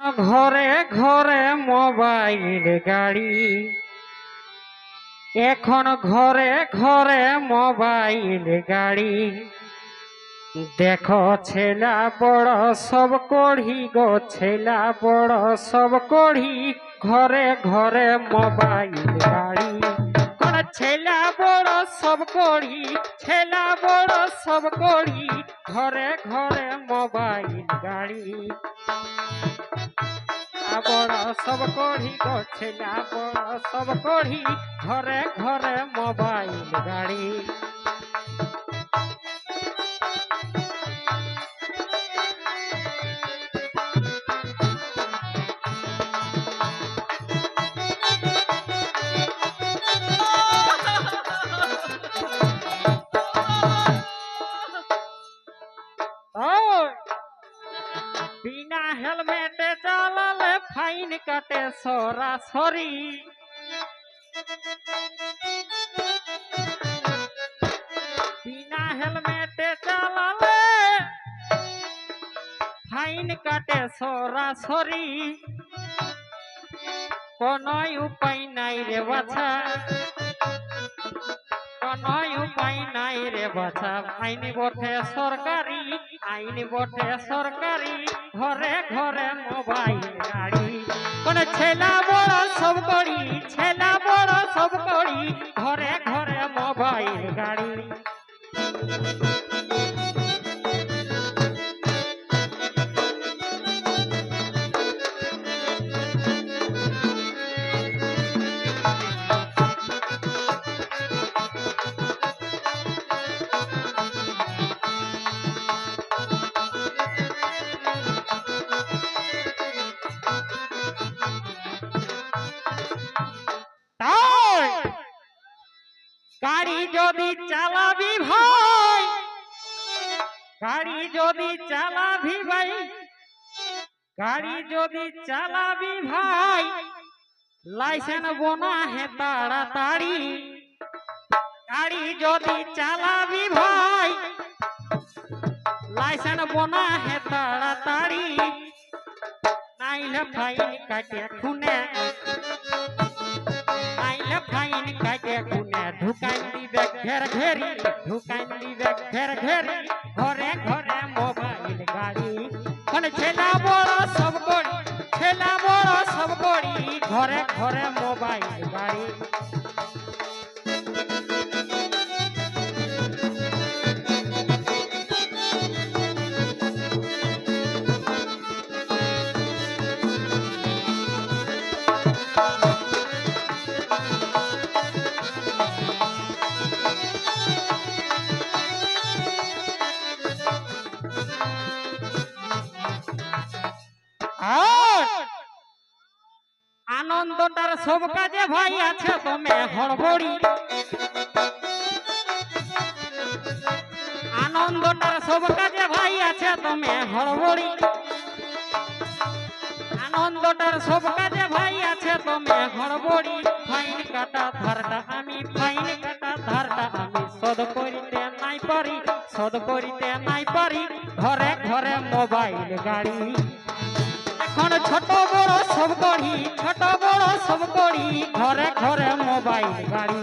ঘরে ঘরে মোবাইল গাড়ি। এখন ঘরে ঘরে মোবাইল গাড়ি। দেখো ছেলা বড় সব কড়ি গো, ছেলা বড় সব কড়ি। ঘরে ঘরে মোবাইল গাড়ি। ছেলা বড় সব কড়ি, ছেলা বড় সব কড়ি। ঘরে ঘরে মোবাইল গাড়ি। বড় সব কড়ি গো ছেলা বড় সব কড়ি ঘরে ঘরে মোবাইল গাড়ি। বিনা হেলমেটে চালালে ফাইন কাটে সরাসরি। বিনা হেলমেটে চালালে ফাইন কাটে সরাসরি। কোনো উপায় নাই রে বাছা। কোনো উপায় নাই রে বাছা। আইন বটে সরকারি। আইন বটে সরকারি, ঘরে ঘরে মোবাইল গাড়ি। কোন ছেলা বড় সব করি, ছেলা বড় সব করি, ঘরে ঘরে মোবাইল গাড়ি। তাই গাড়ি যদি চালাবি ভাই, গাড়ি যদি চালাবি ভাই, গাড়ি যদি চালাবি ভাই, লাইসেন্স বনা হে তাড়াতাড়ি। গাড়ি যদি চালাবি ভাই, লাইসেন্স বনা হে তাড়াতাড়ি। নাইলে ফাইন কাটে খুনে। আইলে ফাইন কাটে কুনে ঢুকাই দিবে ঘের ঘেরি ঢুকাই দিবে ঘের ঘেরি, ঘরে ঘরে মোবাইল গাড়ি। কোন ছেলা বড় সব গড়ি, ছেলা বড় সব গড়ি, ঘরে ঘরে মোবাইল গাড়ি। আনন্দটার সব কাজে ভাই আছে তুমি হড়বড়ি। আনন্দটার সব কাজে ভাই আছে তুমি হড়বড়ি। আনন্দটার সব কাজে ভাই আছে তুমি হড়বড়ি। ফাইন কাটা ধারটা আমি, ফাইন কাটা ধারটা আমি শোধ করিতে নাই পারি শোধ করিতে নাই পারি। ঘরে ঘরে মোবাইল গাড়ি। এখন ছোট বড় সব করি ছোট বড় সব করি ঘরে ঘরে মোবাইল গাড়ি